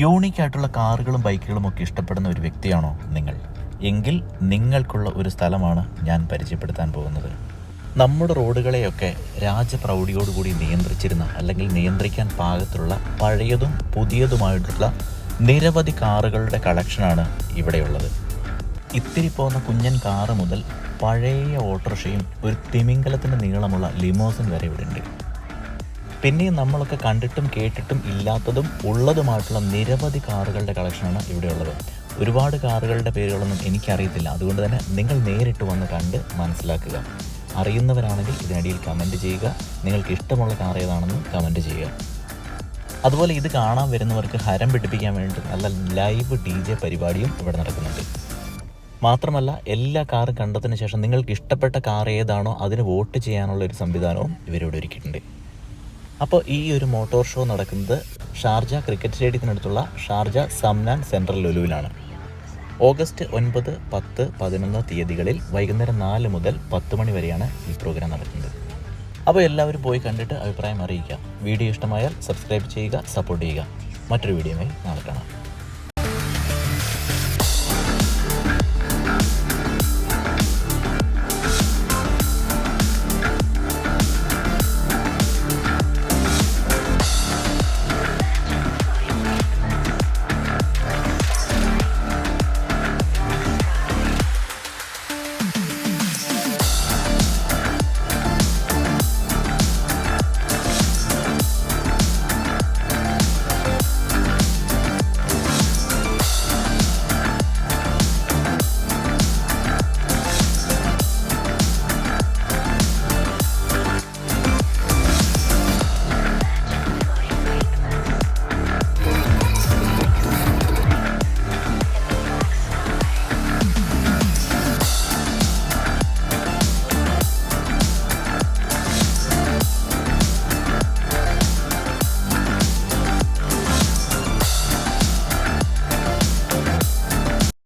Unique ആയിട്ടുള്ള കാറുകളും ബൈക്കുകളും ഒക്കെ ഇഷ്ടപ്പെടുന്ന ഒരു വ്യക്തിയാണോ നിങ്ങൾ? എങ്കിൽ നിങ്ങൾക്കുള്ള ഒരു സ്ഥലമാണ് ഞാൻ പരിചയപ്പെടുത്താൻ പോകുന്നത്. നമ്മുടെ റോഡുകളെയൊക്കെ രാജപ്രൗഢിയോടുകൂടി നിയന്ത്രിച്ചിരുന്ന അല്ലെങ്കിൽ നിയന്ത്രിക്കാൻ പാകത്തിലുള്ള പഴയതും പുതിയതുമായിട്ടുള്ള നിരവധി കാറുകളുടെ കളക്ഷനാണ് ഇവിടെയുള്ളത്. ഇത്തിരി പോകുന്ന കുഞ്ഞൻ കാറ് മുതൽ പഴയ ഓട്ടോറിക്ഷയും ഒരു തിമിംഗലത്തിന്റെ നീളമുള്ള ലിമോസിൻ വരെ ഇവിടെ ഉണ്ട് പിന്നെയും നമ്മളൊക്കെ കണ്ടിട്ടും കേട്ടിട്ടും ഇല്ലാത്തതും ഉള്ളതുമായിട്ടുള്ള നിരവധി കാറുകളുടെ കളക്ഷനാണ് ഇവിടെയുള്ളത്. ഒരുപാട് കാറുകളുടെ പേരുകളൊന്നും എനിക്കറിയത്തില്ല. അതുകൊണ്ട് തന്നെ നിങ്ങൾ നേരിട്ട് വന്ന് കണ്ട് മനസ്സിലാക്കുക. അറിയുന്നവരാണെങ്കിൽ ഇതിനടിയിൽ കമന്റ് ചെയ്യുക. നിങ്ങൾക്ക് ഇഷ്ടമുള്ള കാർ ഏതാണെന്ന് കമന്റ് ചെയ്യുക. അതുപോലെ ഇത് കാണാൻ വരുന്നവർക്ക് ഹരം പിടിപ്പിക്കാൻ വേണ്ടി നല്ല ലൈവ് ഡി ജെ പരിപാടിയും ഇവിടെ നടക്കുന്നുണ്ട്. മാത്രമല്ല എല്ലാ കാറും കണ്ടതിന് ശേഷം നിങ്ങൾക്ക് ഇഷ്ടപ്പെട്ട കാർ ഏതാണോ അതിന് വോട്ട് ചെയ്യാനുള്ള ഒരു സംവിധാനവും ഇവരിവിടെ ഒരുക്കിയിട്ടുണ്ട്. അപ്പോൾ ഈ ഒരു മോട്ടോർ ഷോ നടക്കുന്നത് ഷാർജ ക്രിക്കറ്റ് സ്റ്റേഡിയത്തിനടുത്തുള്ള ഷാർജ സംനാൻ സെൻട്രൽ ലുലുവിലാണ്. ഓഗസ്റ്റ് ഒൻപത് പത്ത് പതിനൊന്ന് തീയതികളിൽ വൈകുന്നേരം നാല് മുതൽ പത്ത് മണി വരെയാണ് ഈ പ്രോഗ്രാം നടക്കുന്നത്. അപ്പോൾ എല്ലാവരും പോയി കണ്ടിട്ട് അഭിപ്രായം അറിയിക്കുക. വീഡിയോ ഇഷ്ടമായാൽ സബ്സ്ക്രൈബ് ചെയ്യുക സപ്പോർട്ട് ചെയ്യുക. മറ്റൊരു വീഡിയോയുമായി നാളെ കാണാം.